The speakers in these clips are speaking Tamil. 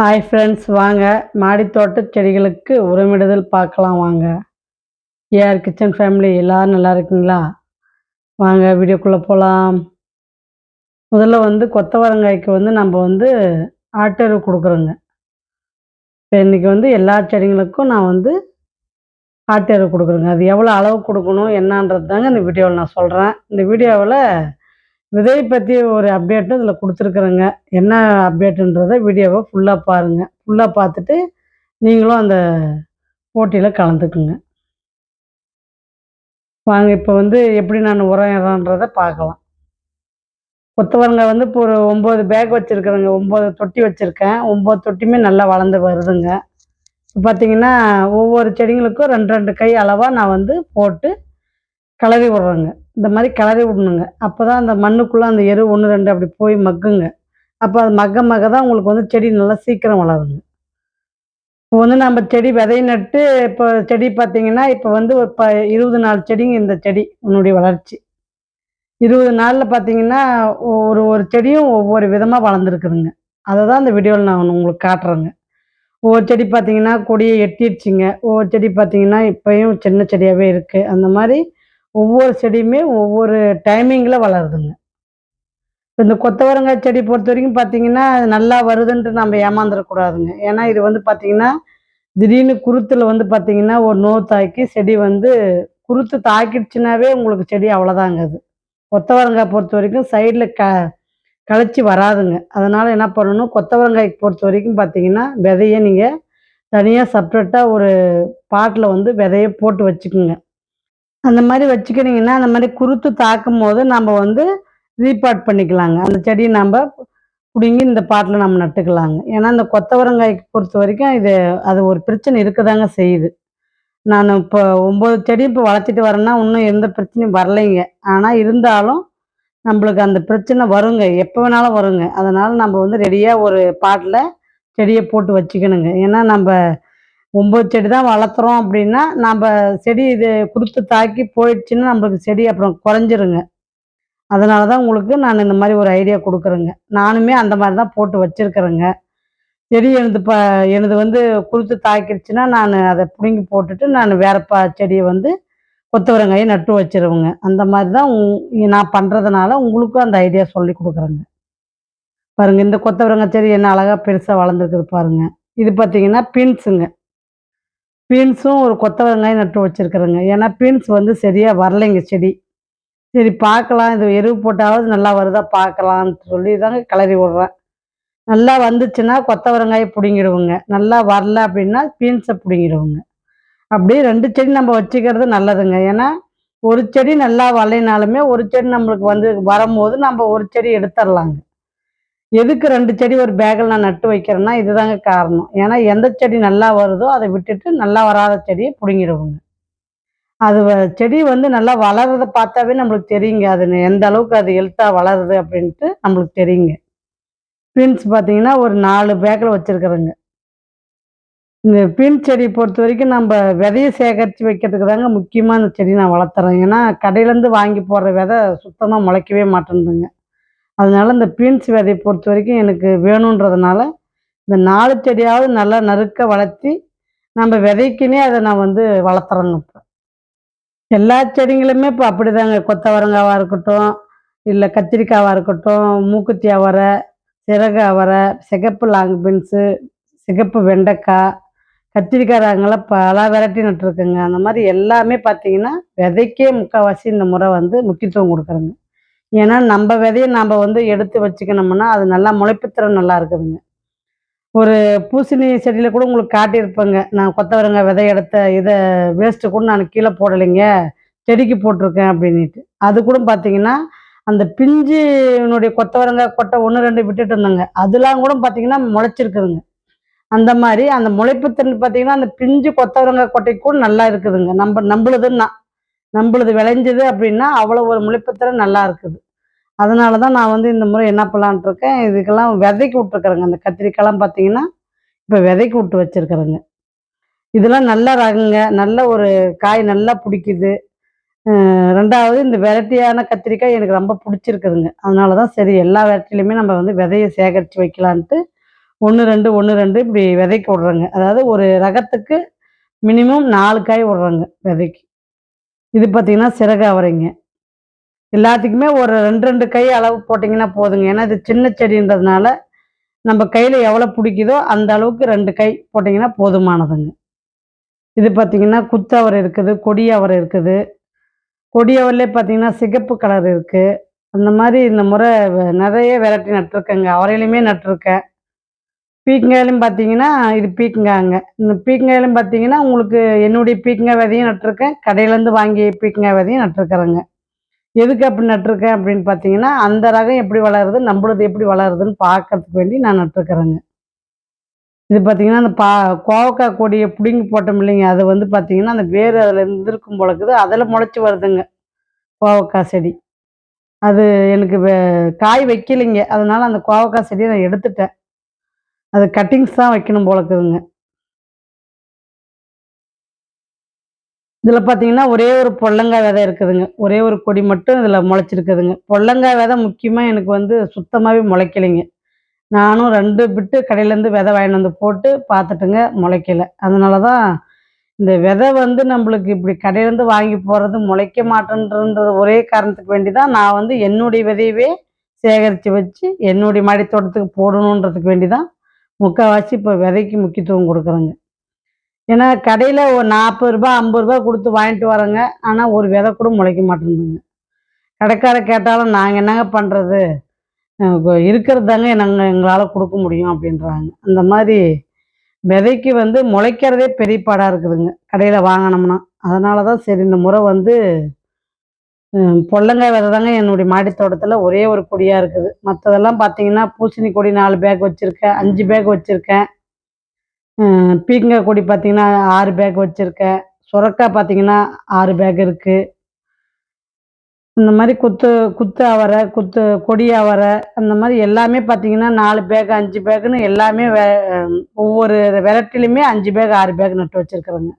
ஹாய் ஃப்ரெண்ட்ஸ் வாங்க. மாடித்தோட்ட செடிகளுக்கு உரமிடுதல் பார்க்கலாம் வாங்க. ஏஆர் கிச்சன் ஃபேமிலி எல்லோரும் நல்லா இருக்குங்களா? வாங்க வீடியோக்குள்ளே போகலாம் முதல்ல வந்து கொத்தவரங்காய்க்கு வந்து நம்ம வந்து ஆட்டரு கொடுக்குறோங்க. இப்போ இன்றைக்கி வந்து எல்லா செடிங்களுக்கும் நான் வந்து ஆட்டரு கொடுக்குறேங்க. அது எவ்வளோ அளவு கொடுக்கணும் என்னன்றது தாங்க இந்த வீடியோவில் நான் சொல்கிறேன் இந்த வீடியோவில் விதை பற்றி ஒரு அப்டேட்டும் இதில் கொடுத்துருக்குறேங்க. என்ன அப்டேட்டுன்றதை வீடியோவை ஃபுல்லாக பாருங்கள் ஃபுல்லாக பார்த்துட்டு நீங்களும் அந்த போட்டியில் கலந்துக்குங்க. வாங்க இப்போ வந்து எப்படி நான் உரம் இடன்றதை பார்க்கலாம். கொத்தவரங்காய் வந்து இப்போ ஒரு ஒம்பது பேக் வச்சுருக்குறேங்க. ஒம்பது தொட்டி வச்சுருக்கேன். ஒம்பது தொட்டியுமே நல்லா வளர்ந்து வருதுங்க. இப்போ பார்த்தீங்கன்னா ஒவ்வொரு செடிங்களுக்கும் ரெண்டு ரெண்டு கை அளவாக நான் வந்து போட்டு கிளறி விட்றேங்க. இந்த மாதிரி கிளறி விடணுங்க. அப்போ தான் அந்த மண்ணுக்குள்ளே அந்த எரு ஒன்று ரெண்டு அப்படி போய் மக்குங்க. அப்போ அது மக்க மக்க தான் உங்களுக்கு வந்து செடி நல்லா சீக்கிரம் வளருங்க. இப்போ வந்து நம்ம செடி விதை நட்டு இப்போ செடி பார்த்தீங்கன்னா இப்போ வந்து ஒரு ப இருபது நாள் செடிங்க இந்த செடி உன்னுடைய வளர்ச்சி. இருபது நாளில் பார்த்தீங்கன்னா ஒரு ஒரு செடியும் ஒவ்வொரு விதமாக வளர்ந்துருக்குதுங்க. அதை தான் இந்த வீடியோவில் நான் உங்களுக்கு காட்டுறேங்க. ஒவ்வொரு செடி பார்த்தீங்கன்னா கொடியை எட்டிடுச்சிங்க. ஒவ்வொரு செடி பார்த்தீங்கன்னா இப்போயும் சின்ன செடியாகவே இருக்குது அந்த மாதிரி ஒவ்வொரு செடியுமே ஒவ்வொரு டைமிங்கில் வளருதுங்க. இந்த கொத்தவரங்காய் செடி பொறுத்த வரைக்கும் பார்த்தீங்கன்னா அது நல்லா வருதுன்ட்டு நம்ம ஏமாந்துடக்கூடாதுங்க ஏன்னா இது வந்து பார்த்தீங்கன்னா திடீர்னு குருத்தில் வந்து பார்த்தீங்கன்னா ஒரு நோ தாக்கி செடி வந்து குருத்து தாக்கிடுச்சுனாவே உங்களுக்கு செடி அவ்வளோதாங்க அது. கொத்தவரங்காய் பொறுத்த வரைக்கும் சைடில் க களைச்சி வராதுங்க. அதனால் என்ன பண்ணணும்? கொத்தவரங்காய்க்கு பொறுத்த வரைக்கும் பார்த்தீங்கன்னா விதையை நீங்கள் தனியாக செப்ரேட்டாக ஒரு பாட்டில் வந்து விதையை போட்டு வச்சுக்கோங்க. அந்த மாதிரி வச்சுக்கிட்டிங்கன்னா அந்த மாதிரி குருத்து தாக்கும் போது நம்ம வந்து ரீபாட் பண்ணிக்கலாங்க. அந்த செடியை நம்ம பிடுங்கி இந்த பாட்டில் நம்ம நட்டுக்கலாங்க. ஏன்னா இந்த கொத்தவரங்காய்க்கு பொறுத்த வரைக்கும் இது அது ஒரு பிரச்சனை இருக்கதாங்க செய்யுது. நான் இப்போ ஒம்பது செடியும் இப்போ வளர்த்திட்டு வரேன்னா இன்னும் எந்த பிரச்சனையும் வரலைங்க. ஆனால் இருந்தாலும் நம்மளுக்கு அந்த பிரச்சனை வருங்க. எப்போ வேணாலும் வருங்க. அதனால் நம்ம வந்து ரெடியாக ஒரு பாட்டில் செடியை போட்டு வச்சுக்கணுங்க. ஏன்னா நம்ம ஒம்பது செடி தான் வளர்த்துறோம் அப்படின்னா நம்ம செடி இது கொடுத்து தாக்கி போயிடுச்சுன்னா நம்மளுக்கு செடி அப்புறம் குறைஞ்சிருங்க. அதனால தான் உங்களுக்கு நான் இந்த மாதிரி ஒரு ஐடியா கொடுக்குறேங்க. நானுமே அந்த மாதிரி தான் போட்டு வச்சுருக்குறேங்க. செடி எனது ப எனது வந்து கொடுத்து தாக்கிடுச்சுன்னா நான் அதை பிடுங்கி போட்டுட்டு நான் வேறு ப செடியை வந்து கொத்தவரங்காயை நட்டு வச்சிருவேங்க. அந்த மாதிரி தான் நான் பண்ணுறதுனால உங்களுக்கும் அந்த ஐடியா சொல்லி கொடுக்குறேங்க. பாருங்கள் இந்த கொத்தவரங்காய் செடி என்ன அழகாக பெருசாக வளர்ந்துருக்குது பாருங்கள் இது பார்த்தீங்கன்னா பீன்ஸுங்க. பீன்ஸும் ஒரு கொத்தவரங்காயும் நட்டு வச்சுருக்குறேங்க. ஏன்னா பீன்ஸ் வந்து சரியாக வரலைங்க செடி. சரி பார்க்கலாம். இது எருவு போட்டாவது நல்லா வருதா பார்க்கலான்னு சொல்லி தாங்க கிளறி விட்றேன். நல்லா வந்துச்சுன்னா கொத்தவரங்காயை பிடுங்கிடுவோங்க. நல்லா வரல அப்படின்னா பீன்ஸை பிடுங்கிடுவோங்க. அப்படியே ரெண்டு செடி நம்ம வச்சுக்கிறது நல்லதுங்க. ஏன்னா ஒரு செடி நல்லா வரலைனாலுமே ஒரு செடி நம்மளுக்கு வந்து வரும்போது நம்ம ஒரு செடி எடுத்துடலாங்க. எதுக்கு ரெண்டு செடி ஒரு பேக்கில் நான் நட்டு வைக்கிறேன்னா இதுதாங்க காரணம். ஏன்னா எந்த செடி நல்லா வருதோ அதை விட்டுட்டு நல்லா வராத செடியை பிடுங்கிடுவோங்க. அது செடி வந்து நல்லா வளர்றதை பார்த்தாவே நம்மளுக்கு தெரியுங்க. அது எந்த அளவுக்கு அது ஹெல்த்தாக வளருது அப்படின்ட்டு நம்மளுக்கு தெரியுங்க. பீன்ஸ் பார்த்தீங்கன்னா ஒரு நாலு பேக்கில் வச்சுருக்குறேங்க. இந்த பீன் செடி பொறுத்த வரைக்கும் நம்ம விதையை சேகரித்து வைக்கிறதுக்கு தாங்க முக்கியமாக இந்த செடி நான் வளர்த்துறேன். ஏன்னா கடையிலேருந்து வாங்கி போடுற விதை சுத்தமாக முளைக்கவே மாட்டேன்துங்க. அதனால இந்த பீன்ஸ் விதையை பொறுத்த வரைக்கும் எனக்கு வேணுன்றதுனால இந்த நாலு செடியாவது நல்லா நறுக்க வளர்த்தி நம்ம விதைக்குனே அதை நான் வந்து வளர்த்துறேங்க இப்போ. எல்லா செடிங்களுமே இப்போ அப்படிதாங்க. கொத்தவரங்காவாக இருக்கட்டும் இல்லை கத்திரிக்காவாக இருக்கட்டும் மூக்குத்தி அவரை சிறகு அவரை சிகப்பு லாங் பீன்ஸு சிகப்பு வெண்டைக்காய் கத்திரிக்காய் ராங்கெல்லாம் பல வெரைட்டி நட்டுருக்குங்க. அந்த மாதிரி எல்லாமே பார்த்தீங்கன்னா விதைக்கே முக்கால்வாசி இந்த முறை வந்து முக்கியத்துவம் கொடுக்குறேங்க. ஏன்னா நம்ம விதையை நம்ம வந்து எடுத்து வச்சுக்கணும்னா அது நல்லா முளைப்புத்திறன் நல்லா இருக்குதுங்க. ஒரு பூசணி செடியில் கூட உங்களுக்கு காட்டியிருப்பேங்க. நான் கொத்தவரங்காய் விதை எடுத்த இதை வேஸ்ட்டு கூட நான் கீழே போடலைங்க. செடிக்கு போட்டிருக்கேன் அப்படின்ட்டு அது கூட பார்த்தீங்கன்னா அந்த பிஞ்சுனுடைய கொத்தவரங்காய் கொட்டை ஒன்று ரெண்டு விட்டுட்டு இருந்தாங்க. அதெல்லாம் கூட பார்த்தீங்கன்னா முளைச்சிருக்குதுங்க. அந்த மாதிரி அந்த முளைப்புத்திறன் பார்த்தீங்கன்னா அந்த பிஞ்சு கொத்தவரங்காய் கொட்டை கூட நல்லா இருக்குதுங்க. நம்ம நம்மளுதுன்னா. நம்மளது விளைஞ்சது அப்படின்னா அவ்வளோ ஒரு முளைப்புத்திறன் நல்லா இருக்குது. அதனால தான் நான் வந்து இந்த முறை என்ன பண்ணலான்ட்டு இருக்கேன் இதுக்கெல்லாம் விதைக்கு விட்ருக்குறேங்க அந்த கத்திரிக்காய்லாம் பார்த்தீங்கன்னா இப்போ விதைக்கு விட்டு வச்சுருக்குறேங்க. இதெல்லாம் நல்ல ரகங்க நல்ல ஒரு காய் நல்லா பிடிக்குது. ரெண்டாவது இந்த வெரைட்டியான கத்திரிக்காய் எனக்கு ரொம்ப பிடிச்சிருக்குதுங்க. அதனால தான் சரி எல்லா வெரைட்டிலையுமே நம்ம வந்து விதையை சேகரித்து வைக்கலான்ட்டு ஒன்று ரெண்டு ஒன்று ரெண்டு இப்படி விதைக்கு விட்றோங்க. அதாவது ஒரு ரகத்துக்கு மினிமம் நாலு காய் விட்றேங்க விதைக்கு. இது பார்த்தீங்கன்னா சிறகு அவரைங்க. எல்லாத்துக்குமே ஒரு ரெண்டு ரெண்டு கை அளவு போட்டிங்கன்னா போதுங்க. ஏன்னா இது சின்ன செடின்றதுனால நம்ம கையில் எவ்வளோ பிடிக்குதோ அந்த அளவுக்கு ரெண்டு கை போட்டிங்கன்னா போதுமானதுங்க. இது பார்த்தீங்கன்னா குத்து அவரை இருக்குது கொடி அவரை இருக்குது. கொடி அவரிலே பார்த்தீங்கன்னா சிகப்பு கலர் இருக்குது அந்த மாதிரி இந்த முறை நிறைய வெரைட்டி நட்டிருக்கேங்க. அவரையிலுமே நட்டிருக்கேன். பீக்கங்காயிலும் பார்த்தீங்கன்னா இது பீக்கங்காங்க இந்த பீக்கங்காயிலும் பார்த்தீங்கன்னா உங்களுக்கு என்னுடைய பீக்கங்காய் விதையும் நட்டிருக்கேன். கடையிலேருந்து வாங்கி பீக்கங்காய் விதையும் நட்டிருக்கிறேங்க. எதுக்கு அப்படி நட்டிருக்கேன் அப்படின்னு பார்த்தீங்கன்னா அந்த ரகம் எப்படி வளருது நம்மளது எப்படி வளருதுன்னு பார்க்கறதுக்கு வேண்டி நான் நட்டிருக்கிறேங்க. இது பார்த்தீங்கன்னா அந்த பா கோவக்காய் கொடியை பிடுங்கி போட்டோம் இல்லைங்க. அது வந்து பார்த்தீங்கன்னா அந்த வேர் அதில் இருந்திருக்கும் பொழுது அதில் முளைச்சி வருதுங்க கோவக்காய் செடி. அது எனக்கு காய் வைக்கலைங்க. அதனால அந்த கோவக்காய் செடியை நான் எடுத்துட்டேன். அது கட்டிங்ஸ் தான் வைக்கணும் போல இருக்குதுங்க. இதில் பார்த்தீங்கன்னா ஒரே ஒரு பொல்லங்காய் விதை இருக்குதுங்க. ஒரே ஒரு கொடி மட்டும் இதில் முளைச்சிருக்குதுங்க. பொல்லங்காய் விதை முக்கியமாக எனக்கு வந்து சுத்தமாகவே முளைக்கலைங்க. நானும் ரெண்டு பிட்டு கடையிலேருந்து விதை வாங்கிட்டு வந்து போட்டு பார்த்துட்டுங்க முளைக்கல. அதனால தான் இந்த விதை வந்து நம்மளுக்கு இப்படி கடையிலேருந்து வாங்கி போகிறது முளைக்க மாட்டேன்றது ஒரே காரணத்துக்கு வேண்டி தான் நான் வந்து என்னுடைய விதையவே சேகரித்து வச்சு என்னுடைய மாடி தோட்டத்துக்கு போடணுன்றதுக்கு வேண்டி தான் முக்கால்வாசி இப்போ விதைக்கு முக்கியத்துவம் கொடுக்குறேங்க. ஏன்னா கடையில் ஒரு நாற்பது ரூபா ஐம்பது ரூபா கொடுத்து வாங்கிட்டு வரேங்க ஆனால் ஒரு விதை கூட முளைக்க மாட்டேங்குதுங்க. கடைக்கார கேட்டாலும் நாங்கள் என்னங்க பண்ணுறது இருக்கிறது தாங்க நாங்கள் எங்களால் கொடுக்க முடியும்? அப்படின்றாங்க. அந்த மாதிரி விதைக்கு வந்து முளைக்கிறதே பெரிய பாடாக இருக்குதுங்க. கடையில் வாங்கினோம்னா. அதனால தான் சரி இந்த முறை வந்து பொள்ளங்காய் விதை தாங்க என்னுடைய மாடி தோட்டத்தில் ஒரே ஒரு கொடியாக இருக்குது. மற்றதெல்லாம் பார்த்தீங்கன்னா பூசணி கொடி நாலு பேக் வச்சுருக்கேன் அஞ்சு பேக் வச்சுருக்கேன். பீக்கங்காய் கொடி பார்த்தீங்கன்னா ஆறு பேக் வச்சுருக்கேன். சுரக்காய் பார்த்தீங்கன்னா ஆறு பேக் இருக்குது இந்த மாதிரி குத்து குத்து அவரை குத்து கொடி அவரை அந்த மாதிரி எல்லாமே பார்த்தீங்கன்னா நாலு பேக் அஞ்சு பேக்குன்னு எல்லாமே வே- ஒவ்வொரு வெரைட்டிலையுமே அஞ்சு பேக் ஆறு பேக் நட்டு வச்சுருக்குறேங்க.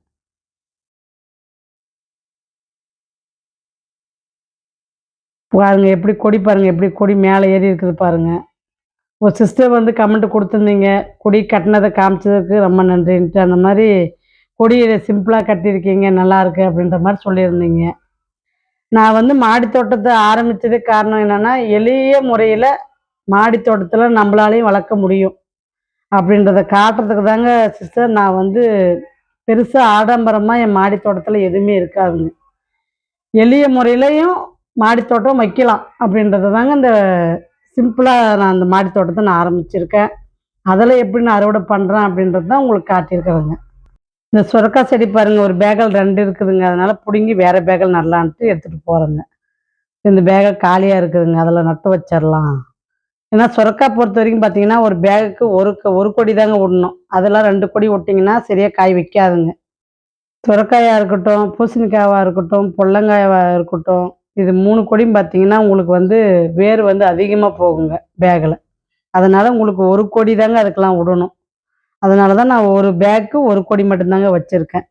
பாருங்க எப்படி கொடி பாருங்கள் எப்படி கொடி மேலே ஏறி இருக்குது பாருங்கள் ஒரு சிஸ்டர் வந்து கமெண்ட் கொடுத்துருந்தீங்க கொடி கட்டினதை காமிச்சதுக்கு ரொம்ப நன்றின்ட்டு. அந்த மாதிரி கொடியை சிம்பிளாக கட்டியிருக்கீங்க நல்லாயிருக்கு அப்படின்ற மாதிரி சொல்லியிருந்தீங்க. நான் வந்து மாடி தோட்டத்தை ஆரம்பித்தது காரணம் என்னென்னா எளிய முறையில் மாடி தோட்டத்தில் நம்மளாலையும் வளர்க்க முடியும். அப்படின்றத காட்டுறதுக்கு தாங்க சிஸ்டர் நான் வந்து பெருசாக ஆடம்பரமாக என் மாடி தோட்டத்தில் எதுவுமே இருக்காதுங்க. எளிய முறையிலையும் மாடித்தோட்டம் வைக்கலாம் அப்படின்றத தாங்க இந்த சிம்பிளாக நான் அந்த மாடித்தோட்டத்தை நான் ஆரம்பிச்சிருக்கேன். அதில் எப்படி நான் அறுவடை பண்ணுறேன் அப்படின்றது தான் உங்களுக்கு காட்டியிருக்கிறேங்க. இந்த சுரக்காய் செடி பாருங்க ஒரு பேகல் ரெண்டு இருக்குதுங்க. அதனால் பிடுங்கி வேறு பேகல் நடலான்ட்டு எடுத்துகிட்டு போகிறேங்க இந்த பேகல் காலியாக இருக்குதுங்க அதில் நட்டு வச்சிடலாம் ஏன்னா சுரக்காய் பொறுத்த வரைக்கும் பார்த்தீங்கன்னா ஒரு பேகுக்கு ஒரு ஒரு கொடி தாங்க விடணும் அதெல்லாம் ரெண்டு கொடி விட்டிங்கன்னா சரியாக காய் வைக்காதுங்க. சுரக்காயாக இருக்கட்டும் பூசணிக்காயாக இருக்கட்டும் பொள்ளங்காயாக இருக்கட்டும் இது மூணு கொடியும் பார்த்தீங்கன்னா உங்களுக்கு வந்து வேர் வந்து அதிகமாக போகுங்க பேக்கில் அதனால் உங்களுக்கு ஒரு கொடி தாங்க அதுக்கெல்லாம் விடணும். அதனால தான் நான் ஒரு பேக்கு ஒரு கொடி மட்டும்தாங்க வச்சுருக்கேன்.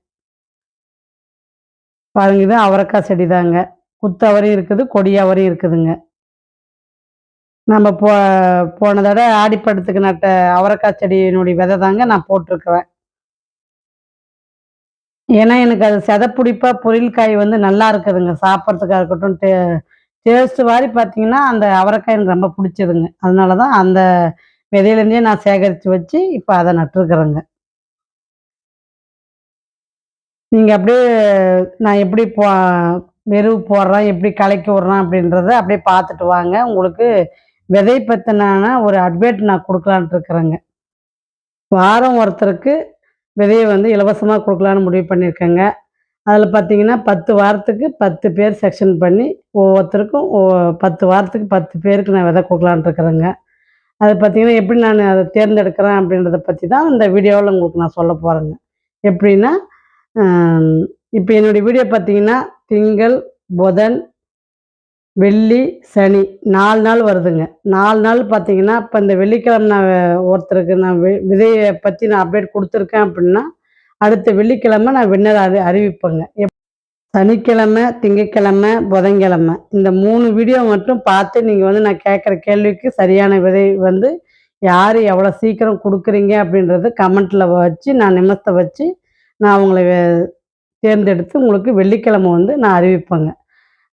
பாருங்க இது அவரைக்காய் செடி தாங்க. குத்தவரையும் இருக்குது கொடியாவரையும் இருக்குதுங்க. நம்ம போ போன தடவை ஆடிப்படத்துக்கு நட்ட அவரைக்காய் செடியினுடைய விதை தாங்க நான் போட்டிருக்கிறேன். ஏன்னா எனக்கு அது செதப்பிடிப்பா பொரியல்காய் வந்து நல்லா இருக்குதுங்க. சாப்பிட்றதுக்காக இருக்கட்டும் டே டேஸ்ட் மாதிரி பார்த்தீங்கன்னா அந்த அவரைக்காய் எனக்கு ரொம்ப பிடிச்சதுங்க. அதனால தான் அந்த விதையிலேருந்தே நான் சேகரித்து வச்சு இப்போ அதை நட்டுருக்குறேங்க. நீங்கள் அப்படியே நான் எப்படி போ வெறுவு போடுறேன் எப்படி கலக்கி விட்றேன் அப்படின்றத அப்படியே பார்த்துட்டு வாங்க. உங்களுக்கு விதை பற்றினான ஒரு அட்வைட் நான் கொடுக்கலான்ட்டு இருக்கிறேங்க. வாரம் ஒருத்தருக்கு விதையை வந்து இலவசமாக கொடுக்கலான்னு முடிவு பண்ணியிருக்கேங்க. அதில் பார்த்தீங்கன்னா பத்து வாரத்துக்கு பத்து பேர் செக்ஷன் பண்ணி ஒவ்வொருத்தருக்கும் பத்து வாரத்துக்கு பத்து பேருக்கு நான் விதை கொடுக்கலான் இருக்கிறேங்க. அது பார்த்தீங்கன்னா எப்படி நான் அதை தேர்ந்தெடுக்கிறேன் அப்படின்றத பற்றி தான் இந்த வீடியோவில் உங்களுக்கு நான் சொல்ல போகிறேங்க எப்படின்னா இப்போ என்னுடைய வீடியோ பார்த்தீங்கன்னா திங்கள் புதன் வெள்ளி சனி நாலு நாள் வருதுங்க. நாலு நாள் பார்த்தீங்கன்னா இப்போ இந்த வெள்ளிக்கிழமை நான் ஒருத்தருக்கு நான் வி- விதையை பற்றி நான் அப்டேட் கொடுத்துருக்கேன் அப்படின்னா அடுத்த வெள்ளிக்கிழமை நான் வின்னர் அறி அறிவிப்பேங்க. எப்- சனிக்கிழமை திங்கக்கிழமை புதன்கிழமை இந்த மூணு வீடியோ மட்டும் பார்த்து நீங்கள் வந்து நான் கேட்குற கேள்விக்கு சரியான விதை வந்து யார் எவ்வளோ சீக்கிரம் கொடுக்குறீங்க அப்படின்றது கமெண்ட்டில் வச்சு நான் நிமிஷத்தை வச்சு நான் அவங்கள தேர்ந்தெடுத்து உங்களுக்கு வெள்ளிக்கிழமை வந்து நான் அறிவிப்பேங்க.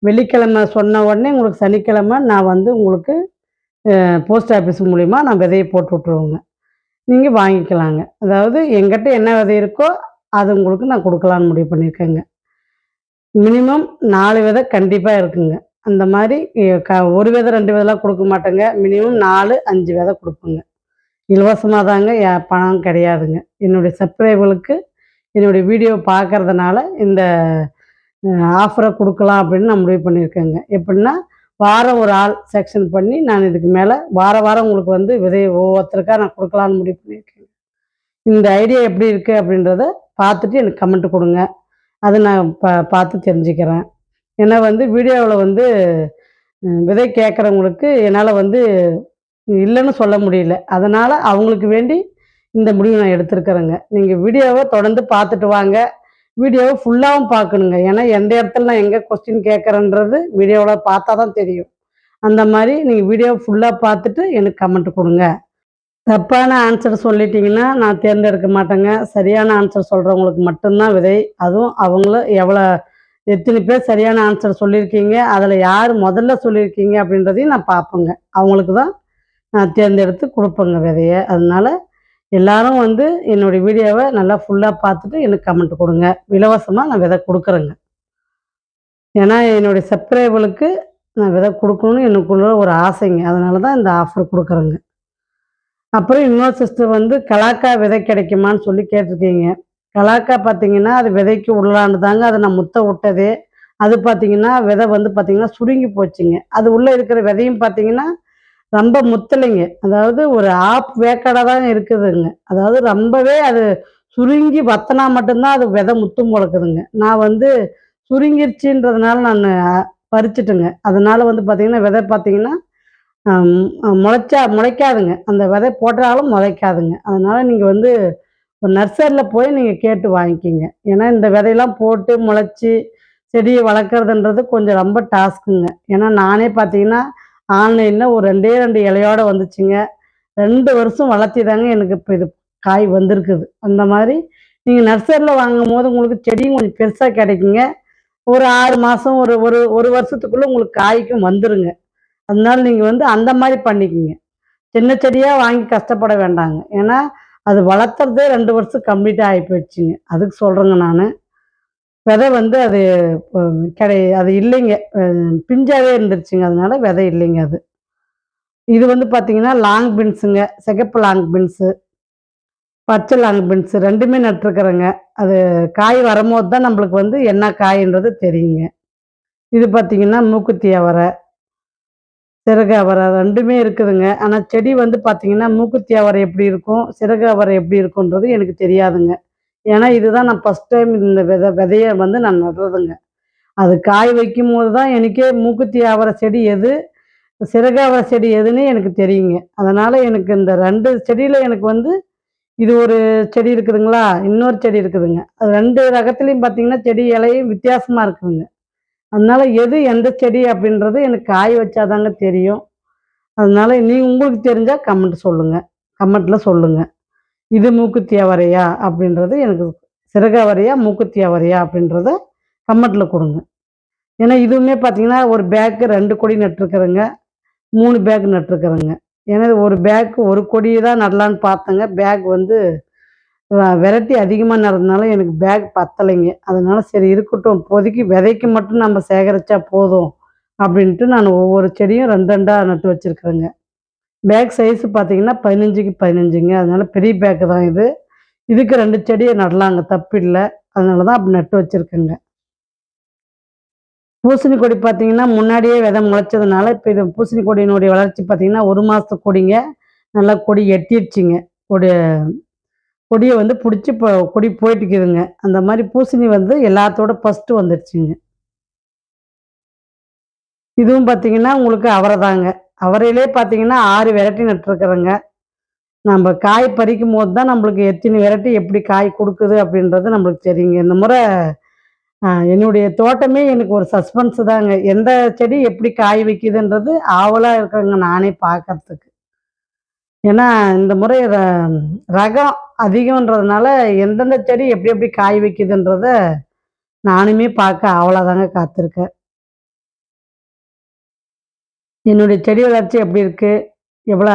வெள்ளிக்கிழமை சொன்ன உடனே உங்களுக்கு சனிக்கிழமை நான் வந்து உங்களுக்கு போஸ்ட் ஆஃபீஸ் மூலிமா நான் விதையை போட்டு விட்ருவோங்க நீங்கள் வாங்கிக்கலாங்க. அதாவது எங்கிட்ட என்ன விதை இருக்கோ அது உங்களுக்கு நான் கொடுக்கலான்னு முடிவு பண்ணியிருக்கேங்க. மினிமம் நாலு விதை கண்டிப்பாக இருக்குங்க. அந்த மாதிரி க ஒரு விதை ரெண்டு விதைலாம் கொடுக்க மாட்டேங்க. மினிமம் நாலு அஞ்சு விதை கொடுப்பேங்க. இலவசமாக தாங்க ஏ பணம் கிடையாதுங்க. என்னுடைய சப்ஸ்கிரைபர்களுக்கு என்னுடைய வீடியோ பார்க்கறதுனால இந்த ஆஃபரை கொடுக்கலாம் அப்படின்னு நான் முடிவு பண்ணியிருக்கேங்க. எப்படின்னா வாரம் ஒரு ஆள் செக்ஷன் பண்ணி நான் இதுக்கு மேலே வார வாரம் உங்களுக்கு வந்து விதை ஒவ்வொருத்தருக்காக நான் கொடுக்கலான்னு முடிவு பண்ணியிருக்கேங்க. இந்த ஐடியா எப்படி இருக்குது அப்படின்றத பார்த்துட்டு எனக்கு கமெண்ட் கொடுங்க. அதை நான் பா பார்த்து தெரிஞ்சுக்கிறேன். ஏன்னா வந்து வீடியோவில் வந்து விதை கேட்குறவங்களுக்கு என்னால் வந்து இல்லைன்னு சொல்ல முடியல. அதனால் அவங்களுக்கு வேண்டி இந்த முடிவு நான் எடுத்திருக்கிறேங்க. நீங்கள் வீடியோவை தொடர்ந்து பார்த்துட்டு வாங்க. வீடியோவை ஃபுல்லாகவும் பார்க்கணுங்க. ஏன்னா எந்த இடத்துல நான் எங்கே கொஸ்டின் கேட்குறேன்றது வீடியோவில் பார்த்தா தான் தெரியும். அந்த மாதிரி நீங்கள் வீடியோ ஃபுல்லாக பார்த்துட்டு எனக்கு கமெண்ட் கொடுங்க. தப்பான ஆன்சர் சொல்லிட்டீங்கன்னா நான் தேர்ந்தெடுக்க மாட்டேங்க. சரியான ஆன்சர் சொல்கிறவங்களுக்கு மட்டும்தான் விதை. அதுவும் அவங்கள எவ்வளோ எத்தனை பேர் சரியான ஆன்சர் சொல்லியிருக்கீங்க அதில் யார் முதல்ல சொல்லியிருக்கீங்க அப்படின்றதையும் நான் பார்ப்பேங்க. அவங்களுக்கு தான் நான் தேர்ந்தெடுத்து கொடுப்பேங்க விதையை. அதனால் எல்லாரும் வந்து என்னுடைய வீடியோவை நல்லா ஃபுல்லாக பார்த்துட்டு எனக்கு கமெண்ட் கொடுங்க. இலவசமாக நான் விதை கொடுக்குறேங்க. ஏன்னா என்னுடைய சப்ஸ்கிரைபர்களுக்கு நான் விதை கொடுக்கணும்னு எனக்குள்ள ஒரு ஆசைங்க. அதனால தான் இந்த ஆஃபர் கொடுக்குறேங்க. அப்புறம் இன்னொரு சிஸ்டர் வந்து கலாக்கா விதை கிடைக்குமான்னு சொல்லி கேட்டிருக்கீங்க. கலாக்கா பார்த்தீங்கன்னா அது விதைக்கு உள்ளாண்டு தாங்க. அதை நான் முத்த விட்டதே. அது பார்த்தீங்கன்னா விதை வந்து பார்த்தீங்கன்னா சுருங்கி போச்சுங்க. அது உள்ளே இருக்கிற விதையும் பார்த்தீங்கன்னா ரொம்ப முத்தலைங்க. அதாவது ஒரு ஆப் வேக்காடாக தான் இருக்குதுங்க. அதாவது ரொம்பவே அது சுருங்கி வத்தனா மட்டும்தான் அது விதை முத்தும் முளக்குதுங்க நான் வந்து சுருங்கிருச்சுன்றதுனால நான் பறிச்சிட்டேங்க. அதனால வந்து பார்த்தீங்கன்னா விதை பார்த்தீங்கன்னா முளைச்சா முளைக்காதுங்க. அந்த விதை போட்டாலும் முளைக்காதுங்க. அதனால நீங்கள் வந்து ஒரு நர்சரியில் போய் நீங்கள் கேட்டு வாங்கிக்கிங்க. ஏன்னா இந்த விதையெல்லாம் போட்டு முளைச்சி செடியை வளர்க்குறதுன்றது கொஞ்சம் ரொம்ப டாஸ்க்குங்க. ஏன்னா நானே பார்த்தீங்கன்னா ஆன்லைனில் ஒரு ரெண்டே ரெண்டு இலையோட வந்துச்சுங்க. ரெண்டு வருஷம் வளர்த்தி தாங்க எனக்கு இப்போ இது காய் வந்திருக்குது. அந்த மாதிரி நீங்கள் நர்சரியில் வாங்கும் போது உங்களுக்கு செடியும் கொஞ்சம் பெருசாக கிடைக்குங்க. ஒரு ஆறு மாதம் ஒரு ஒரு ஒரு வருஷத்துக்குள்ளே உங்களுக்கு காய்க்கும் வந்துருங்க. அதனால நீங்கள் வந்து அந்த மாதிரி பண்ணிக்கோங்க. சின்ன செடியாக வாங்கி கஷ்டப்பட வேண்டாங்க. ஏன்னா அது வளர்த்துறதே ரெண்டு வருஷம் கம்ப்ளீட்டாக ஆகி போயிடுச்சுங்க. அதுக்கு சொல்கிறேங்க நான். விதை வந்து அது கிடை அது இல்லைங்க. பிஞ்சாவே இருந்துருச்சுங்க. அதனால விதை இல்லைங்க அது. இது வந்து பார்த்தீங்கன்னா லாங் பீன்ஸுங்க. சிகப்பு லாங் பீன்ஸு. பச்சை லாங் பீன்ஸு. ரெண்டுமே நட்டுருக்குறேங்க. அது காய் வரும்போது தான் நம்மளுக்கு வந்து என்ன காயின்றது தெரியுங்க. இது பார்த்தீங்கன்னா மூக்குத்தி அவரை சிறகு அவரை ரெண்டுமே இருக்குதுங்க. ஆனால் செடி வந்து பார்த்தீங்கன்னா மூக்குத்தி அவரை எப்படி இருக்கும் சிறகு அவரை எப்படி இருக்குன்றது எனக்கு தெரியாதுங்க. ஏன்னா இதுதான் நான் ஃபஸ்ட் டைம் இந்த விதை விதையை வந்து நான் நடுறதுங்க. அது காய் வைக்கும் போது தான் எனக்கே மூக்குத்தி அவரை செடி எது சிறகு செடி எதுன்னு எனக்கு தெரியுங்க. அதனால் எனக்கு இந்த ரெண்டு செடியில் எனக்கு வந்து இது ஒரு செடி இருக்குதுங்களா இன்னொரு செடி இருக்குதுங்க. அது ரெண்டு ரகத்துலேயும் பார்த்தீங்கன்னா செடி இலையும் வித்தியாசமாக இருக்குதுங்க. அதனால எது எந்த செடி அப்படின்றது எனக்கு காய் வச்சாதாங்க தெரியும். அதனால நீ உங்களுக்கு தெரிஞ்சால் கமெண்ட் சொல்லுங்கள் கமெண்ட்டில் சொல்லுங்கள் இது மூக்குத்தி அவரையா அப்படின்றது எனக்கு சிறகு அவரையா மூக்குத்தி அவரையா அப்படின்றத கமெண்ட்டில் கொடுங்க. ஏன்னா இதுவுமே பார்த்தீங்கன்னா ஒரு பேக்கு ரெண்டு கொடி நட்டுருக்குறேங்க மூணு பேக் நட்டுருக்குறேங்க. ஏன்னா இது ஒரு பேக்கு ஒரு கொடியை தான் நடலான்னு பார்த்தேங்க. பேக் வந்து வெரைட்டி அதிகமாக நடந்தனால எனக்கு பேக் பத்தலைங்க. அதனால சரி இருக்கட்டும் இப்போதைக்கு விதைக்கு மட்டும் நம்ம சேகரித்தா போதும் அப்படின்ட்டு நான் ஒவ்வொரு செடியும் ரெண்டு ரெண்டாக நட்டு வச்சுருக்குறேங்க. பேக் சைஸ் பார்த்தீங்கன்னா பதினஞ்சுக்கு பதினஞ்சுங்க. அதனால பெரிய பேக்கு தான் இது. இதுக்கு ரெண்டு செடியை நடலாங்க. தப்பு இல்லை. அதனால தான் அப்படி நட்டு வச்சுருக்கேங்க. பூசணி கொடி பார்த்தீங்கன்னா முன்னாடியே விதை முளைச்சதுனால இப்போ இது பூசணி கொடியினுடைய வளர்ச்சி பார்த்தீங்கன்னா ஒரு மாதத்து கொடிங்க. நல்லா கொடி எட்டிடுச்சிங்க கொடி கொடியை வந்து பிடிச்சி இப்போ கொடி போயிட்டுக்குதுங்க அந்த மாதிரி பூசணி வந்து எல்லாத்தோட ஃபஸ்ட்டு வந்துடுச்சுங்க இதுவும் பார்த்தீங்கன்னா உங்களுக்கு அவரை தாங்க அவரையிலே பார்த்தீங்கன்னா ஆறு வெரைட்டி நட்டுருக்குறேங்க. நம்ம காய் பறிக்கும் போது தான் நம்மளுக்கு எத்தனை வெரைட்டி எப்படி காய் கொடுக்குது அப்படின்றது நம்மளுக்கு தெரியுங்க. இந்த முறை என்னுடைய தோட்டமே எனக்கு ஒரு சஸ்பென்ஸ் தாங்க. எந்த செடி எப்படி காய் வைக்குதுன்றது ஆவலாக இருக்கிறேங்க நானே பார்க்கறதுக்கு. ஏன்னா இந்த முறை ர ரகம் அதிகம்ன்றதுனால எந்தெந்த செடி எப்படி எப்படி காய் வைக்குதுன்றத நானுமே பார்க்க ஆவலாதாங்க காத்திருக்கேன். என்னுடைய செடி வளர்ச்சி எப்படி இருக்குது எவ்வளோ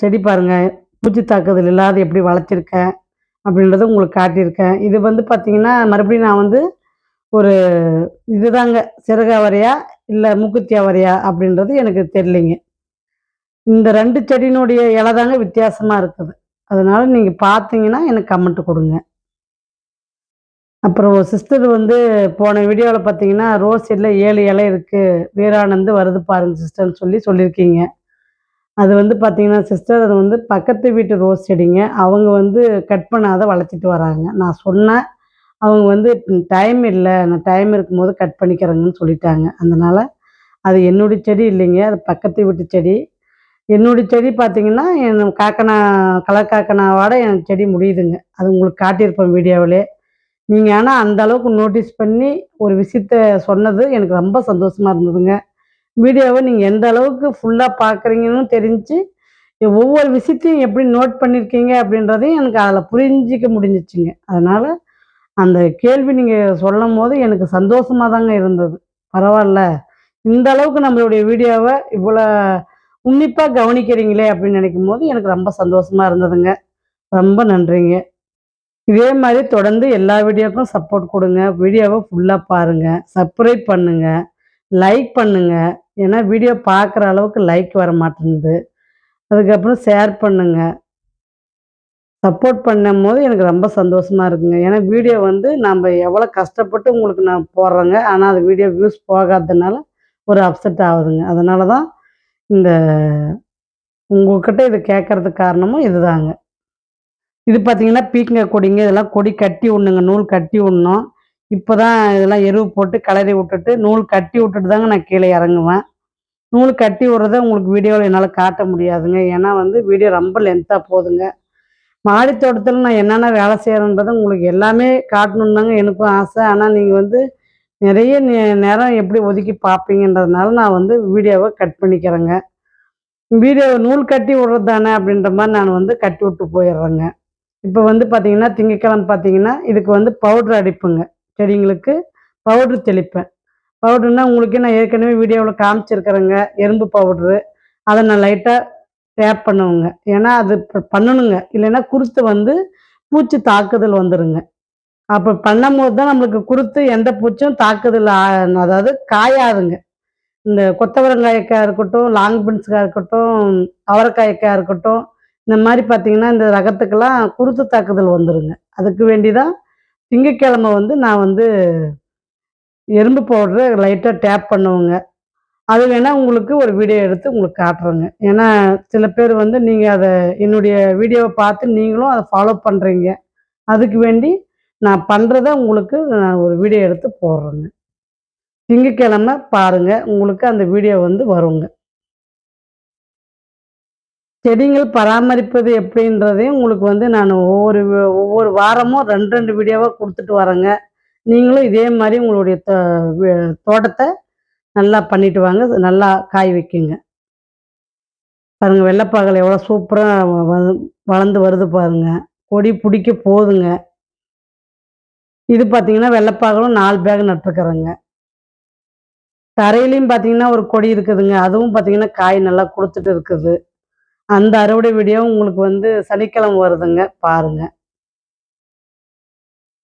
செடி பாருங்கள் பூச்சி தாக்குதல் இல்லாத எப்படி வளர்த்திருக்கேன் அப்படின்றத உங்களுக்கு காட்டியிருக்கேன். இது வந்து பார்த்தீங்கன்னா, மறுபடியும் நான் வந்து ஒரு இதுதாங்க சிறகு அவரையா, இல்லை மூக்குத்தி அவரையா அப்படின்றது எனக்கு தெரியலைங்க. இந்த ரெண்டு செடியினுடைய இலை தாங்க வித்தியாசமாக இருக்குது. அதனால் நீங்கள் பார்த்தீங்கன்னா, எனக்கு கமெண்ட் கொடுங்க அப்புறம் சிஸ்டர் வந்து போன வீடியோவில் பார்த்தீங்கன்னா, ரோஸ் செடில 7 இலை இருக்குது வீரானந்து வருது பாருங்க சிஸ்டர்னு சொல்லி சொல்லியிருக்கீங்க. அது வந்து பார்த்தீங்கன்னா சிஸ்டர், அது வந்து பக்கத்து வீட்டு ரோஸ் செடிங்க. அவங்க வந்து கட் பண்ணாத வளர்த்திட்டு வராங்க. நான் சொன்னேன். அவங்க வந்து டைம் இல்லை நான் டைம் இருக்கும்போது கட் பண்ணிக்கிறேங்கன்னு சொல்லிட்டாங்க. அதனால் அது என்னுடைய செடி இல்லைங்க. அது பக்கத்து வீட்டு செடி. என்னுடைய செடி பார்த்தீங்கன்னா, என் காக்கனா கலர் காக்கனாவோட என் செடி முடியுதுங்க. அது உங்களுக்கு காட்டியிருப்பேன் வீடியோவிலே. நீங்கள் ஆனால் அந்த அளவுக்கு நோட்டீஸ் பண்ணி ஒரு விஷயத்த சொன்னது எனக்கு ரொம்ப சந்தோஷமாக இருந்ததுங்க. வீடியோவை நீங்கள் எந்த அளவுக்கு ஃபுல்லாக பார்க்குறீங்கன்னு தெரிஞ்சு, ஒவ்வொரு விஷயத்தையும் எப்படி நோட் பண்ணியிருக்கீங்க அப்படின்றதையும் எனக்கு அதில் புரிஞ்சுக்க முடிஞ்சிச்சுங்க அதனால் அந்த கேள்வி நீங்க சொல்லும்போது எனக்கு சந்தோஷமாக தாங்க இருந்தது. பரவாயில்ல இந்த அளவுக்கு நம்மளுடைய வீடியோவை இவ்வளோ உன்னிப்பாக கவனிக்கிறீங்களே அப்படின்னு நினைக்கும் போது எனக்கு ரொம்ப சந்தோஷமாக இருந்ததுங்க. ரொம்ப நன்றிங்க. இதே மாதிரி தொடர்ந்து எல்லா வீடியோக்கும் சப்போர்ட் கொடுங்க வீடியோவை ஃபுல்லாக பாருங்கள் சப்ஸ்கிரைப் பண்ணுங்க. லைக் பண்ணுங்கள் ஏன்னா வீடியோ பார்க்குற அளவுக்கு லைக் வர மாட்டேன்து. அதுக்கப்புறம் ஷேர் பண்ணுங்க. சப்போர்ட் பண்ணும் போது எனக்கு ரொம்ப சந்தோஷமாக இருக்குங்க. ஏன்னா வீடியோ வந்து நம்ம எவ்வளோ கஷ்டப்பட்டு உங்களுக்கு நான் போடுறேங்க. ஆனால் அது வீடியோ வியூஸ் போகாததுனால ஒரு அப்செட் ஆகுதுங்க. அதனால தான் இந்த உங்கள்கிட்ட இது கேட்கறதுக்கு காரணமும் இதுதாங்க. இது பார்த்தீங்கன்னா, பீக்கங்க கொடிங்க. இதெல்லாம் கொடி கட்டி விடணுங்க. நூல் கட்டி விடணும். இப்போ தான் இதெல்லாம் எருவு போட்டு கலரி விட்டுட்டு, நூல் கட்டி விட்டுட்டு தாங்க நான் கீழே இறங்குவேன். நூல் கட்டி விடுறத உங்களுக்கு வீடியோவில் என்னால் காட்ட முடியாதுங்க. ஏன்னா வந்து வீடியோ ரொம்ப லென்த்தாக போகுதுங்க. மாடி நான் என்னென்ன வேலை செய்கிறேன்றதை உங்களுக்கு எல்லாமே காட்டணும் தாங்க எனக்கும் ஆசை. ஆனால் நீங்கள் வந்து நிறைய நே நேரம் எப்படி ஒதுக்கி பார்ப்பீங்கன்றதுனால நான் வந்து வீடியோவை கட் பண்ணிக்கிறேங்க. வீடியோ நூல் கட்டி விடுறது தானே அப்படின்ற மாதிரி நான் வந்து கட்டி விட்டு போயிடுறேங்க. இப்போ வந்து பார்த்தீங்கன்னா, திங்கக்கிழமை பார்த்தீங்கன்னா, இதுக்கு வந்து பவுடர் அடிப்புங்க செடிங்களுக்கு பவுட்ரு தெளிப்பேன். பவுடர்னா உங்களுக்கு நான் ஏற்கனவே வீடியோவில் காமிச்சிருக்கிறேங்க. எறும்பு பவுடரு. அதை நான் லைட்டாக டேப் பண்ணுவோங்க ஏன்னா அது பண்ணணுங்க. இல்லைன்னா குருத்து வந்து பூச்சி தாக்குதல் வந்துடுங்க அப்போ பண்ணும்போது தான் நம்மளுக்கு குருத்து எந்த பூச்சும் தாக்குதல் ஆ அதாவது காயாதுங்க. இந்த கொத்தவரங்காய்க்காக இருக்கட்டும், லாங் பீன்ஸுக்காக இருக்கட்டும், அவரைக்காய்க்காக இருக்கட்டும், இந்த மாதிரி பார்த்தீங்கன்னா, இந்த ரகத்துக்கெல்லாம் குருத்து தாக்குதல் வந்துருங்க. அதுக்கு வேண்டி தான் திங்கட்கிழமை வந்து நான் வந்து எறும்பு பவுடர லைட்டாக டேப் பண்ணுவேங்க. அது வேணால் உங்களுக்கு ஒரு வீடியோ எடுத்து உங்களுக்கு காட்டுறேங்க. ஏன்னா சில பேர் வந்து நீங்கள் அதை என்னுடைய வீடியோவை பார்த்து நீங்களும் அதை ஃபாலோ பண்ணுறீங்க அதுக்கு வேண்டி நான் பண்ணுறத உங்களுக்கு நான் ஒரு வீடியோ எடுத்து போடுறேங்க. திங்கக்கிழமை பாருங்கள் உங்களுக்கு அந்த வீடியோ வந்து வருங்க. செடிகள் பராமரிப்பது எப்படின்றதையும் உங்களுக்கு வந்து நான் ஒவ்வொரு ஒவ்வொரு வாரமும் ரெண்டு ரெண்டு வீடியோவாக கொடுத்துட்டு வரேங்க. நீங்களும் இதே மாதிரி உங்களுடைய தோ நல்லா பண்ணிட்டு வாங்க. நல்லா காய் வைக்குங்க. பாருங்க வெள்ளைப்பாகல் எவ்வளோ சூப்பராக வளர்ந்து வருது பாருங்க. கொடி பிடிக்க போதுங்க. இது பார்த்தீங்கன்னா, வெள்ளைப்பாகலும் நாலு பேக் நட்டுருக்குறேங்க தரையிலையும் பார்த்தீங்கன்னா, ஒரு கொடி இருக்குதுங்க. அதுவும் பார்த்தீங்கன்னா, காய் நல்லா கொடுத்துட்டு இருக்குது. அந்த அறுவடை வீடியோ உங்களுக்கு வந்து சனிக்கிழமை வருதுங்க. பாருங்க.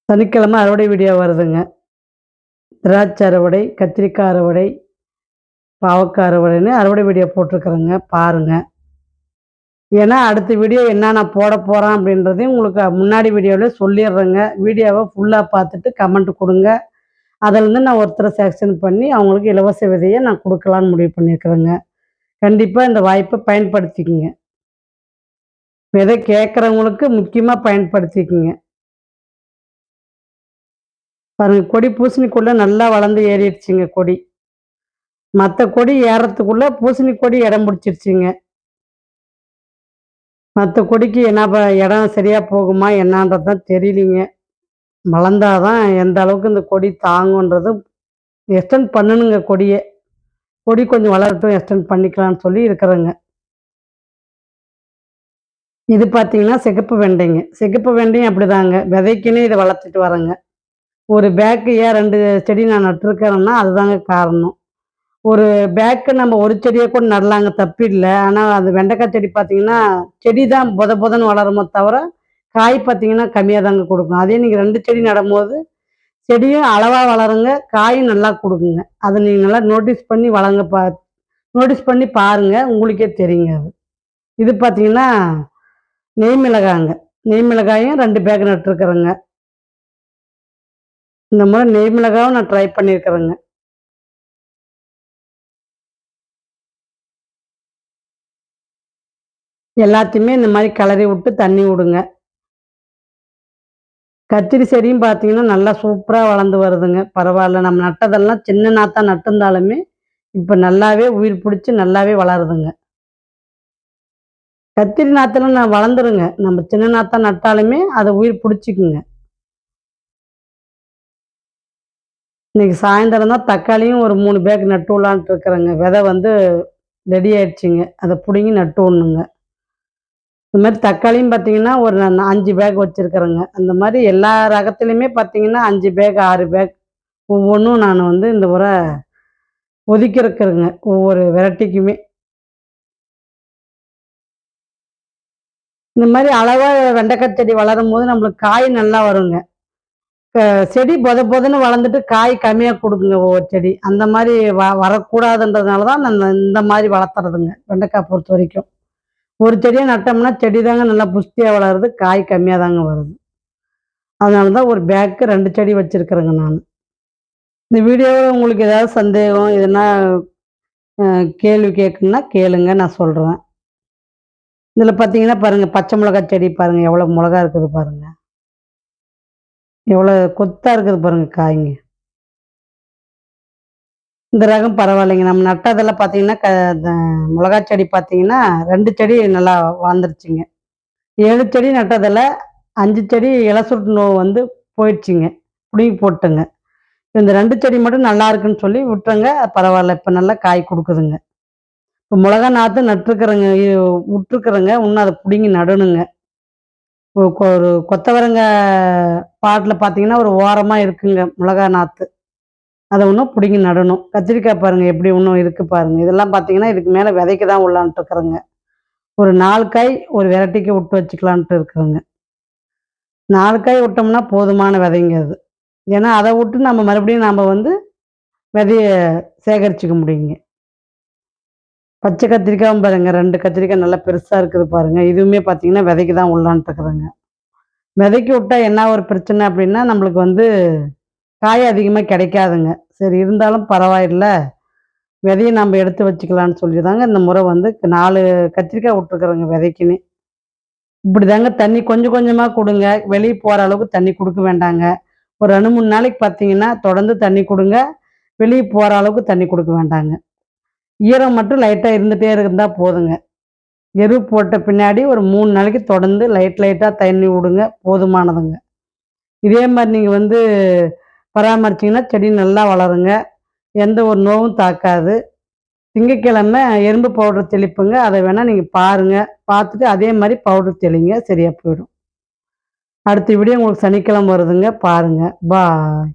சனிக்கிழமை அறுவடை வீடியோ வருதுங்க. திராட்சை அறுவடை, கத்திரிக்காய் அறுவடை, பாவக்காய் அறுவடைன்னு அறுவடை வீடியோ போட்டிருக்கிறேங்க. பாருங்க. ஏன்னா அடுத்த வீடியோ என்ன நான் போடப் போகிறேன் அப்படின்றதையும் உங்களுக்கு முன்னாடி வீடியோவில் சொல்லிடுறேங்க. வீடியோவை ஃபுல்லாக பார்த்துட்டு கமெண்ட் கொடுங்க அதிலேருந்து நான் ஒருத்தரை செலக்ஷன் பண்ணி அவங்களுக்கு இலவச விதையை நான் கொடுக்கலான்னு முடிவு பண்ணியிருக்கிறேங்க. கண்டிப்பாக இந்த வாய்ப்பை பயன்படுத்திக்கங்க. விதை கேட்குறவங்களுக்கு முக்கியமாக பயன்படுத்திக்கங்க. பாருங்க கொடி பூசணிக்குள்ளே நல்லா வளர்ந்து ஏறிடுச்சுங்க கொடி. மற்ற கொடி ஏறத்துக்குள்ள பூசணி கொடி இடம் பிடிச்சிருச்சுங்க. மற்ற கொடிக்கு என்ன ப இடம் சரியாக போகுமா என்னான்றது தான் தெரியலிங்க வளர்ந்தாதான் எந்த அளவுக்கு இந்த கொடி தாங்குன்றது எக்ஸ்டெண்ட் பண்ணணுங்க கொடியை கொடி கொஞ்சம் வளரட்டும் எக்ஸ்டெண்ட் பண்ணிக்கலாம்னு சொல்லி இருக்கிறேங்க. இது பார்த்தீங்கன்னா சிகப்பு வெண்டைங்க. சிகப்பு வெண்டையும் அப்படிதாங்க. விதைக்குன்னு இதை வளர்த்துட்டு வரேங்க ஒரு பேக்கு ஏன் ரெண்டு செடி நான் நட்டுருக்கிறேன்னா அதுதாங்க காரணம். ஒரு பேக்கு நம்ம ஒரு செடியை கூட நடலாங்க தப்பில்லை ஆனால் அது வெண்டைக்காய் செடி பார்த்தீங்கன்னா செடி தான் புத புதன்னு வளருமோ தவிர காய் பார்த்தீங்கன்னா கம்மியாக தாங்க கொடுக்கும். அதே நீங்கள் ரெண்டு செடி நடும்போது செடியும் அளவாக வளருங்க காயும் நல்லா கொடுக்குங்க அதை நீங்கள் நல்லா நோட்டீஸ் பண்ணி வளங்க பா நோட்டீஸ் பண்ணி பாருங்கள் உங்களுக்கே தெரியுங்க அது. இது பார்த்தீங்கன்னா நெய் மிளகாங்க. நெய் மிளகாயும் ரெண்டு பேக் நட்டுருக்குறேங்க. இந்த முறை நெய் மிளகாவும் நான் ட்ரை பண்ணியிருக்கிறேங்க எல்லாத்தையுமே இந்த மாதிரி கிளறி விட்டு தண்ணி விடுங்க. கத்திரி செடியும் பார்த்தீங்கன்னா நல்லா சூப்பராக வளர்ந்து வருதுங்க. பரவாயில்ல நம்ம நட்டதெல்லாம் சின்ன நாத்தா நட்டிருந்தாலுமே இப்போ நல்லாவே உயிர் பிடிச்சி நல்லாவே வளருதுங்க. கத்திரி நாத்துல நான் வளர்ந்துருங்க. நம்ம சின்ன நாத்தா நட்டாலுமே அதை உயிர் பிடிச்சிக்குங்க. இன்னைக்கு சாயந்தரம் தான் தக்காளியும் ஒரு மூணு பேக் நட்டு விடலான்ட்டு இருக்கிறேங்க. விதை வந்து ரெடி ஆயிடுச்சுங்க. அதை பிடுங்கி நட்டு விடணுங்க. இந்த மாதிரி தக்காளியும் பார்த்தீங்கன்னா ஒரு நான் அஞ்சு பேக் வச்சுருக்குறேங்க. அந்த மாதிரி எல்லா ரகத்துலையுமே பார்த்தீங்கன்னா அஞ்சு பேக் ஆறு பேக் ஒவ்வொன்றும் நான் வந்து இந்த முறை ஒதுக்கியிருக்கிறேங்க ஒவ்வொரு வெரைட்டிக்குமே. இந்த மாதிரி அளவாக வெண்டைக்காய் செடி வளரும் போது நம்மளுக்கு காய் நல்லா வருங்க. செடி பொத பொதன்னு வளர்ந்துட்டு காய் கம்மியாக கொடுக்குங்க ஒவ்வொரு செடி. அந்த மாதிரி வ வரக்கூடாதுன்றதுனால தான் நான் இந்த மாதிரி வளர்த்துறதுங்க வெண்டைக்காய் பொறுத்த வரைக்கும். ஒரு செடியை நட்டோம்னா செடி தாங்க நல்லா புஷ்டியாக வளருது காய் கம்மியாக தாங்க வருது. அதனால தான் ஒரு பேக்கு ரெண்டு செடி வச்சுருக்குறேங்க நான். இந்த வீடியோவில் உங்களுக்கு ஏதாவது சந்தேகம் எதுனா கேள்வி கேட்குன்னா கேளுங்க நான் சொல்கிறேன் இதில் பார்த்தீங்கன்னா பாருங்கள் பச்சை மிளகா செடி பாருங்கள் எவ்வளோ மிளகா இருக்குது பாருங்கள் எவ்வளோ கொத்தாக இருக்குது பாருங்கள் காய்ங்க. இந்த ரகம் பரவாயில்லைங்க. நம்ம நட்டதெல்லாம் பார்த்தீங்கன்னா க மிளகா செடி பார்த்தீங்கன்னா ரெண்டு செடி நல்லா வளர்ந்துருச்சுங்க ஏழு செடி நட்டதில் அஞ்சு செடி இலசுட்டு நோவு வந்து போயிடுச்சுங்க. பிடுங்கி போட்டுங்க. இந்த ரெண்டு செடி மட்டும் நல்லா இருக்குன்னு சொல்லி விட்டுருங்க. பரவாயில்ல இப்போ நல்லா காய் கொடுக்குதுங்க. இப்போ மிளகா நாற்று நட்டுருக்குறேங்க விட்டுருக்குறங்க. இன்னும் அதை பிடுங்கி நடணுங்க. ஒரு கொத்தவரங்க பாட்டில் பார்த்தீங்கன்னா ஒரு ஓரமாக இருக்குங்க மிளகா நாற்று அதை ஒன்றும் பிடுங்கி நடணும். கத்திரிக்காய் பாருங்கள் எப்படி இன்னும் இருக்குது பாருங்கள் இதெல்லாம் பார்த்தீங்கன்னா இதுக்கு மேலே விதைக்கு தான் உள்ளான்ட்டு இருக்கிறேங்க. ஒரு நாலு காய் ஒரு வெரைட்டிக்கு விட்டு வச்சுக்கலான்ட்டு இருக்கிறேங்க. நாலு காய் விட்டோம்னா போதுமான விதைங்க அது. ஏன்னா அதை விட்டு நம்ம மறுபடியும் நாம் வந்து விதைய சேகரிச்சுக்க முடியுங்க. பச்சை கத்திரிக்காயும் பாருங்க ரெண்டு கத்திரிக்காய் நல்லா பெருசாக இருக்குது பாருங்க. இதுவுமே பார்த்தீங்கன்னா விதைக்கு தான் உள்ளான்ட்டு இருக்கிறேங்க. விதைக்கு விட்டா என்ன ஒரு பிரச்சனை அப்படின்னா நம்மளுக்கு வந்து காய் அதிகமாக கிடைக்காதுங்க. சரி இருந்தாலும் பரவாயில்ல. விதையை நம்ம எடுத்து வச்சுக்கலான்னு சொல்லி தாங்க இந்த முறை வந்து நாலு கத்திரிக்காய் விட்டுருக்குறோங்க விதைக்குன்னு. இப்படி தாங்க தண்ணி கொஞ்சம் கொஞ்சமாக கொடுங்க. வெளியே போகிற அளவுக்கு தண்ணி கொடுக்க வேண்டாங்க. ஒரு ரெண்டு மூணு நாளைக்கு பார்த்தீங்கன்னா தொடர்ந்து தண்ணி கொடுங்க. வெளியே போகிற அளவுக்கு தண்ணி கொடுக்க வேண்டாங்க. ஈரம் மட்டும் லைட்டாக இருந்துகிட்டே இருந்தால் போதுங்க. எரு போட்ட பின்னாடி ஒரு மூணு நாளைக்கு தொடர்ந்து லைட் லைட்டாக தண்ணி விடுங்க. போதுமானதுங்க. இதே மாதிரி நீங்கள் வந்து பராமரிச்சிங்கன்னா செடி நல்லா வளருங்க. எந்த ஒரு நோவும் தாக்காது. திங்கக்கிழமை எறும்பு பவுடர் தெளிப்புங்க. அதை வேணால் நீங்கள் பாருங்கள் பார்த்துட்டு அதே மாதிரி பவுடர் தெளிங்க. சரியாக போயிடும். அடுத்த வீடியோ உங்களுக்கு சனிக்கிழமை வருதுங்க. பாருங்கள் பாய்.